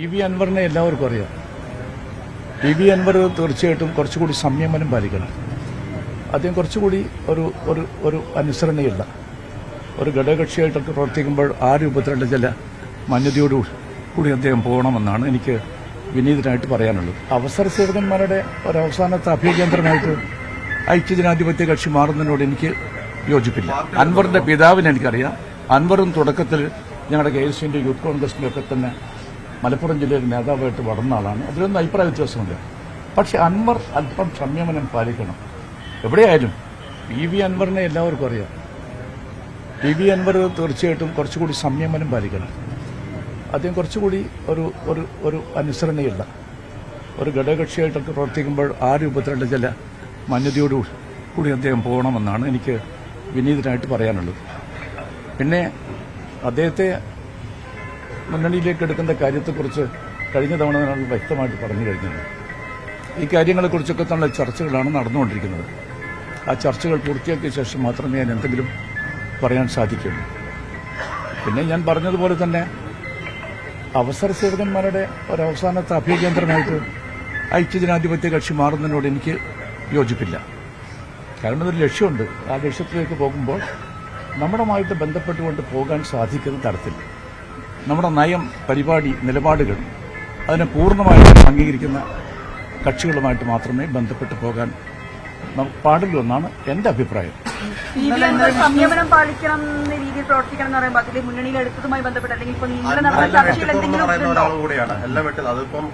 P V അൻവറിനെ എല്ലാവർക്കും അറിയാം. ഇ വി അൻവർ തീർച്ചയായിട്ടും കുറച്ചുകൂടി സംയമനം പാലിക്കണം. അദ്ദേഹം കുറച്ചുകൂടി ഒരു ഒരു ഒരു അനുസരണയുള്ള ഒരു ഘടകകക്ഷിയായിട്ടൊക്കെ പ്രവർത്തിക്കുമ്പോൾ ആ രൂപത്തിലുള്ള ചില മന്യതയോട് കൂടി അദ്ദേഹം പോകണമെന്നാണ് എനിക്ക് വിനീതനായിട്ട് പറയാനുള്ളത്. അവസര സേവകന്മാരുടെ ഒരവസാനത്തെ അഭയകേന്ദ്രമായിട്ട് ഐക്യജനാധിപത്യ കക്ഷി മാറുന്നതിനോട് എനിക്ക് യോജിപ്പില്ല. അൻവറിന്റെ പിതാവിനെ എനിക്കറിയാം. അൻവറും തുടക്കത്തിൽ ഞങ്ങളുടെ കെ എസ് യുവിന്റെ യൂത്ത് കോൺഗ്രസിന്റെ ഒക്കെ തന്നെ മലപ്പുറം ജില്ലയിൽ നേതാവായിട്ട് വളർന്ന ആളാണ്. അതിലൊന്നും അഭിപ്രായ വ്യത്യാസമില്ല. പക്ഷെ അൻവർ അല്പം സംയമനം പാലിക്കണം. എവിടെയായാലും പി വി അൻവറിനെ എല്ലാവർക്കും അറിയാം. പി വി അൻവർ തീർച്ചയായിട്ടും കുറച്ചുകൂടി സംയമനം പാലിക്കണം. അദ്ദേഹം കുറച്ചുകൂടി ഒരു ഒരു ഒരു അനുസരണയില്ല ഒരു ഘടകകക്ഷിയായിട്ടൊക്കെ പ്രവർത്തിക്കുമ്പോൾ ആ രൂപത്തിലുള്ള ചില മാന്യതയോട് കൂടി അദ്ദേഹം പോകണമെന്നാണ് എനിക്ക് വിനീതനായിട്ട് പറയാനുള്ളത്. പിന്നെ അദ്ദേഹത്തെ മുന്നണിയിലേക്ക് എടുക്കുന്ന കാര്യത്തെക്കുറിച്ച് കഴിഞ്ഞ തവണ നമ്മൾ വ്യക്തമായിട്ട് പറഞ്ഞു കഴിഞ്ഞത് ഈ കാര്യങ്ങളെക്കുറിച്ചൊക്കെ തന്നെ ചർച്ചകളാണ് നടന്നുകൊണ്ടിരിക്കുന്നത്. ആ ചർച്ചകൾ പൂർത്തിയാക്കിയ ശേഷം മാത്രമേ ഞാൻ എന്തെങ്കിലും പറയാൻ സാധിക്കുള്ളൂ പിന്നെ ഞാൻ പറഞ്ഞതുപോലെ തന്നെ അവസര സേവകന്മാരുടെ ഒരവസാനത്തെ അഭയകേന്ദ്രമായിട്ട് ഐക്യജനാധിപത്യ കക്ഷി മാറുന്നതിനോട് എനിക്ക് യോജിപ്പില്ല. കാരണം ഒരു ലക്ഷ്യമുണ്ട്. ആ ലക്ഷ്യത്തിലേക്ക് പോകുമ്പോൾ നമ്മുടെയുമായിട്ട് ബന്ധപ്പെട്ടുകൊണ്ട് പോകാൻ സാധിക്കുന്ന തരത്തിൽ. നമ്മുടെ നയം പരിപാടി നിലപാടുകൾ അതിനെ പൂർണമായിട്ടും അംഗീകരിക്കുന്ന കക്ഷികളുമായിട്ട് മാത്രമേ ബന്ധപ്പെട്ട് പോകാൻ പാടില്ല പാടുള്ളൂ എന്നാണ് എന്റെ അഭിപ്രായം. സംയമനം പാലിക്കണം എന്ന രീതിയിൽ പ്രവർത്തിക്കണം എന്ന് പറയുമ്പോൾ അതിൽ മുന്നണിയിൽ എടുത്തതുമായി ബന്ധപ്പെട്ട് അല്ലെങ്കിൽ ഇപ്പൊ ഇന്നലെ നടന്ന ചർച്ചയിൽ എന്തെങ്കിലും പറയുന്ന ഇതുണ്ടോ? എല്ലാം വെട്ടത് അതിപ്പം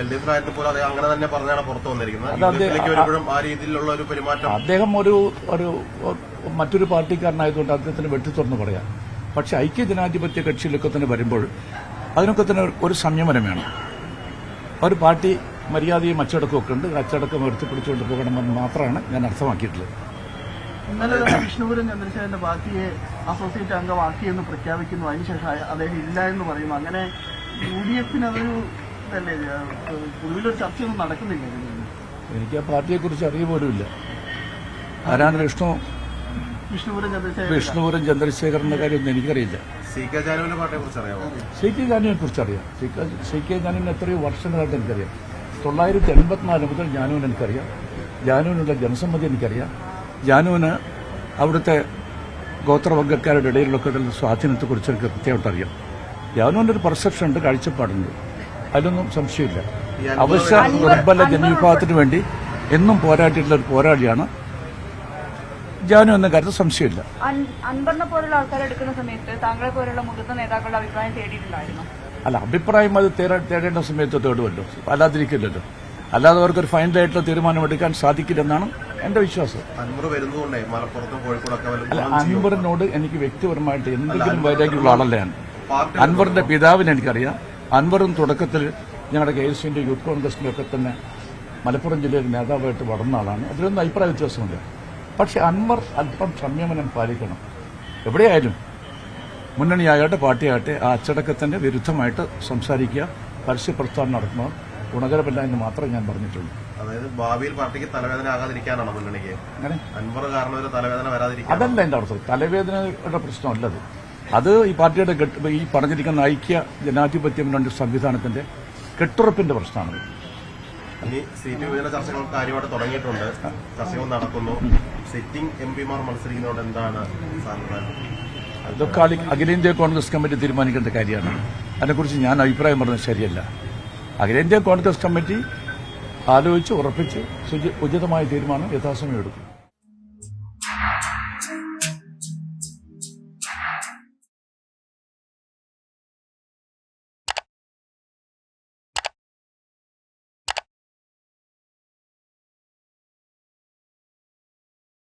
എൽ ഡി എഫിലായിട്ട് പോലും അത് അങ്ങനെ തന്നെ പറഞ്ഞാണ് പുറത്തു വന്നിരിക്കുന്നത്. ആ രീതിയിലുള്ള ഒരു പെരുമാറ്റം അദ്ദേഹം ഒരു ഒരു മറ്റൊരു പാർട്ടിക്കാരനായതുകൊണ്ട് അദ്ദേഹത്തിന് വെട്ടി തുറന്ന് പറയാം. പക്ഷെ ഐക്യജനാധിപത്യ കക്ഷിയിലൊക്കെ തന്നെ വരുമ്പോൾ അതിനൊക്കെ തന്നെ ഒരു സംയമനം വേണം. ഒരു പാർട്ടി മര്യാദയും അച്ചടക്കവും ഒക്കെ ഉണ്ട്. അച്ചടക്കം ഉയർത്തിപ്പിടിച്ചുകൊണ്ട് പോകണമെന്ന് മാത്രമാണ് ഞാൻ അർത്ഥമാക്കിയിട്ടുള്ളത്. ഇന്നലെ വിഷ്ണുപുരം ചന്ദ്രശേഖരന്റെ പാർട്ടിയെ അസോസിയേറ്റ് അംഗമാക്കിയെന്ന് പ്രഖ്യാപിക്കുന്നു. അതിനുശേഷം അയ- അദ്ദേഹം ഇല്ല എന്ന് പറയും അങ്ങനെ യു ഡി എഫിന് അതൊരു ഇതല്ലേ പൊതുവിലൊരു ചർച്ചയൊന്നും നടക്കുന്നില്ല എനിക്ക് ആ പാർട്ടിയെക്കുറിച്ച് അറിയ പോലുമില്ല ആരാണ് വിഷ്ണു വിഷ്ണുപുരം ചന്ദ്രശേഖരന്റെ കാര്യം ചന്ദ്രശേഖരന്റെ കാര്യമൊന്നും എനിക്കറിയില്ല. സി കെ ജാനുവിന്റെ ജാനുവിനെ കുറിച്ച് അറിയാം. സി കെ- സി കെ ജാനുവിന് എത്രയോ വർഷങ്ങളായിട്ട് എനിക്കറിയാം. തൊള്ളായിരത്തി എൺപത്തിനാല് മുതൽ ജാനുവിന് എനിക്കറിയാം. ജാനുവിനുള്ള ജനസമ്മതി എനിക്കറിയാം. ജാനുവിന് അവിടുത്തെ ഗോത്രവർഗക്കാരുടെ ഇടയിലൊക്കെ ഉള്ള സ്വാധീനത്തെക്കുറിച്ച് എനിക്ക് കൃത്യമായിട്ട് അറിയാം. ജാനുവിന്റെ ഒരു പെർസെപ്ഷൻ ഉണ്ട് കാഴ്ചപ്പാടുണ്ട്. അതിലൊന്നും സംശയമില്ല. അവശ്യ ദുർബല ജനവിഭാഗത്തിന് വേണ്ടി എന്നും പോരാട്ടിയിട്ടുള്ള ഒരു പോരാളിയാണ് ജാനു എന്ന കാര്യത്തിൽ സംശയമില്ല. പോലുള്ള എടുക്കുന്ന സമയത്ത് താങ്കളെ പോലുള്ള മുതിർന്ന നേതാക്കളുടെ അഭിപ്രായം തേടിയിട്ടുണ്ടായിരുന്നു അല്ല അഭിപ്രായം അത് തേടേണ്ട സമയത്ത് തേടുമല്ലോ അല്ലാതിരിക്കില്ലല്ലോ. അല്ലാതെ അവർക്കൊരു ഫൈനലായിട്ടുള്ള തീരുമാനമെടുക്കാൻ സാധിക്കില്ലെന്നാണ് എന്റെ വിശ്വാസം. അല്ല അൻവറിനോട് എനിക്ക് വ്യക്തിപരമായിട്ട് എന്തെങ്കിലും വൈരാഗ്യമുള്ള ആളല്ല ഞാൻ. അൻവറിന്റെ പിതാവിനെ എനിക്കറിയാം. അൻവറും തുടക്കത്തിൽ ഞങ്ങളുടെ കെ എസ് യുവിന്റെ യൂത്ത് കോൺഗ്രസിന്റെ ഒക്കെ തന്നെ മലപ്പുറം ജില്ലയിൽ നേതാവായിട്ട് വളർന്ന ആളാണ്. അതിലൊന്നും അഭിപ്രായ വ്യത്യാസമില്ല. പക്ഷെ അൻവർ അല്പം സംയമനം പാലിക്കണം. എവിടെയായാലും മുന്നണിയാകട്ടെ പാർട്ടിയാകട്ടെ ആ അച്ചടക്കത്തിന്റെ വിരുദ്ധമായിട്ട് സംസാരിക്കുക പരസ്യ പ്രസ്താവന നടത്തുന്നത് ഗുണകരമല്ല എന്ന് മാത്രമേ ഞാൻ പറഞ്ഞിട്ടുള്ളൂ. അതായത് ഭാവിയിൽ പാർട്ടിക്ക് തലവേദന ആകാതിരിക്കാനാണ് മുന്നണിക്ക്? അങ്ങനെ അൻവർ കാരണം ഒരു തലവേദന വരാതിരിക്കാൻ അതല്ല എന്റെ അർത്ഥം തലവേദനയുടെ പ്രശ്നമല്ലത്. അത് ഈ പാർട്ടിയുടെ ഈ പറഞ്ഞിരിക്കുന്ന ഐക്യ ജനാധിപത്യം രണ്ട് സംവിധാനത്തിന്റെ കെട്ടുറപ്പിന്റെ പ്രശ്നമാണ്. ഇനി സീറ്റ് വിഭജന ചർച്ചകൾ കാര്യമായിട്ട് തുടങ്ങിയിട്ടുണ്ട്. ചർച്ചകൾ നടക്കുന്നു. സിറ്റിംഗ് എം പിമാർ മത്സരിക്കുന്നതോട് എന്താണ് അതൊക്കെ അഖിലേന്ത്യാ കോൺഗ്രസ് കമ്മിറ്റി തീരുമാനിക്കേണ്ട കാര്യമാണ്. അതിനെക്കുറിച്ച് ഞാൻ അഭിപ്രായം പറഞ്ഞത് ശരിയല്ല. അഖിലേന്ത്യാ കോൺഗ്രസ് കമ്മിറ്റി ആലോചിച്ച് ഉറപ്പിച്ച് ഉചിതമായ തീരുമാനം യഥാസമയം എടുക്കും.